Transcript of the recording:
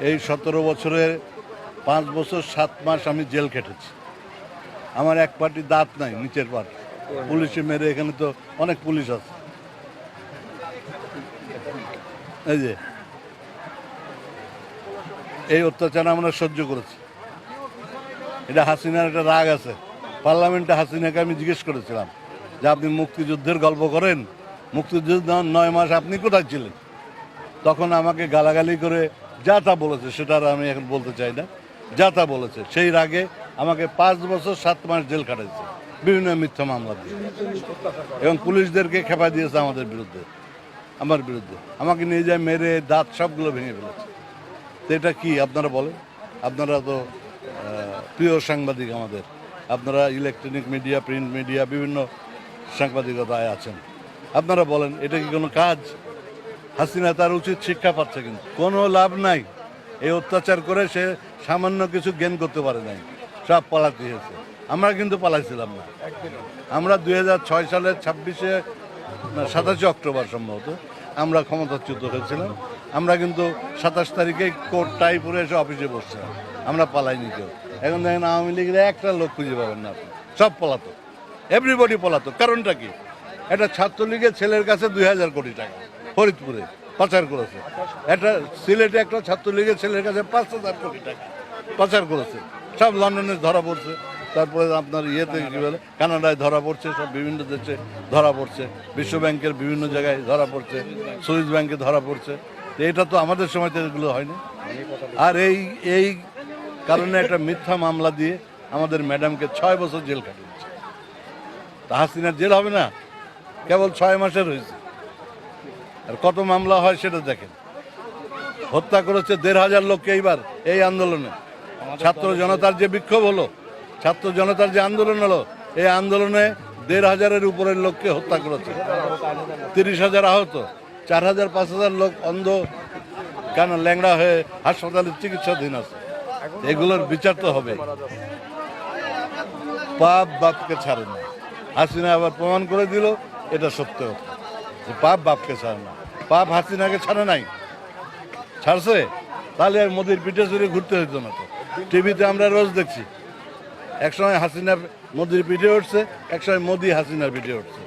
এই সতেরো বছরের পাঁচ বছর, সাত মাস আমি জেল খেটেছি। আমার এক পার্টি দাঁত নাই, নিচের পাট। পুলিশে মেরে এখানে তো অনেক পুলিশ আছে। এই যে। এই অত্যাচার আমরা সহ্য করেছি। এটা হাসিনার একটা রাগ আছে। পার্লামেন্টে হাসিনাকে আমি জিজ্ঞেস করেছিলাম যে, আপনি মুক্তিযুদ্ধের গল্প করেন? মুক্তিযুদ্ধ নয় মাস আপনি কোথায় ছিলেন? তখন আমাকে গালাগালি করে, যা তা বলেছে, সেটা আর আমি এখন বলতে চাই না। যা তা বলেছে, সেই রাগে আমাকে পাঁচ বছর সাত মাস জেল কাটাইছে বিভিন্ন মিথ্যা মামলা দিয়ে। এবং পুলিশদেরকে খেপা দিয়েছে আমাদের বিরুদ্ধে, আমার বিরুদ্ধে। আমাকে নিয়ে যায় মেরে, দাঁত সবগুলো ভেঙে ফেলেছে। তো এটা কি, আপনারা বলেন? আপনারা তো প্রিয় সাংবাদিক আমাদের। আপনারা ইলেকট্রনিক মিডিয়া, প্রিন্ট মিডিয়া, বিভিন্ন সাংবাদিকতায় আছেন। আপনারা বলেন, এটা কি কোনো কাজ? হাসিনা তার উচিত শিক্ষা পাচ্ছে কিন্তু। কোনো লাভ নাই। এই অত্যাচার করে সে সামান্য কিছু জ্ঞান করতে পারে নাই। সব পালাতে হয়েছে আমরা কিন্তু পালাইছিলাম না। আমরা দু হাজার ছয় সালের ছাব্বিশে সাতাশে অক্টোবর সম্ভবত আমরা ক্ষমতাচ্যুত হয়েছিলাম। আমরা কিন্তু সাতাশ তারিখে কোর্ট টাই পরে এসে অফিসে বসছিলাম আমরা পালাইনি কেউ। এখন দেখেন আওয়ামী লীগের একটা লোক খুঁজে পাবেন না আপনি। সব পলাতো এভরিবডি পলাতো কারণটা কি? একটা ছাত্রলীগের ছেলের কাছে দুই হাজার কোটি টাকা। ফরিদপুরে পাচার করেছে। একটা সিলেটে একটা ছাত্রলীগের ছেলের কাছে পাঁচ হাজার কোটি টাকা পাচার করেছে। সব লন্ডনে ধরা পড়ছে। তারপরে আপনার ইয়েতে কি বলে, কানাডায় ধরা পড়ছে, সব বিভিন্ন দেশে ধরা পড়ছে। বিশ্ব ব্যাংকের বিভিন্ন জায়গায় ধরা পড়ছে, সুইস ব্যাংকে ধরা পড়ছে। এটা তো আমাদের সময় তো এগুলো হয়নি। আর এই এই কারণে একটা মিথ্যা মামলা দিয়ে আমাদের ম্যাডামকে ছয় বছর জেল কাটিয়েছে তা হাসিনার জেল হবে না? কেবল ছয় মাসের হয়েছে। আর কত মামলা হয় সেটা দেখেন। হত্যা করেছে দেড় হাজার লোককে এইবার এই আন্দোলনে। ছাত্র জনতার যে বিক্ষোভ হলো, ছাত্র জনতার যে আন্দোলন হলো, এই আন্দোলনে দেড় হাজারের উপরের লোককে হত্যা করেছে। তিরিশ হাজার আহত, চার হাজার, পাঁচ হাজার লোক অন্ধ, কেন ল্যাংড়া হয়ে হাসপাতালে চিকিৎসাধীন আছে। এগুলোর বিচার তো হবে। পাপ বাপকে ছাড়ে না হাসিনা আবার প্রমাণ করে দিল, এটা সত্য। কথা যে পাপ বাপকে ছাড়ে না। বাপ হাসিনাকে ছাড়ে নাই। ছাড়ছে? তাহলে আর মোদির পিঠে চড়ে ঘুরতে হইতো না তো। টিভিতে আমরা রোজ দেখছি। একসময় হাসিনা মোদির পিঠে উঠছে একসময় মোদি হাসিনার পিঠে উঠছে।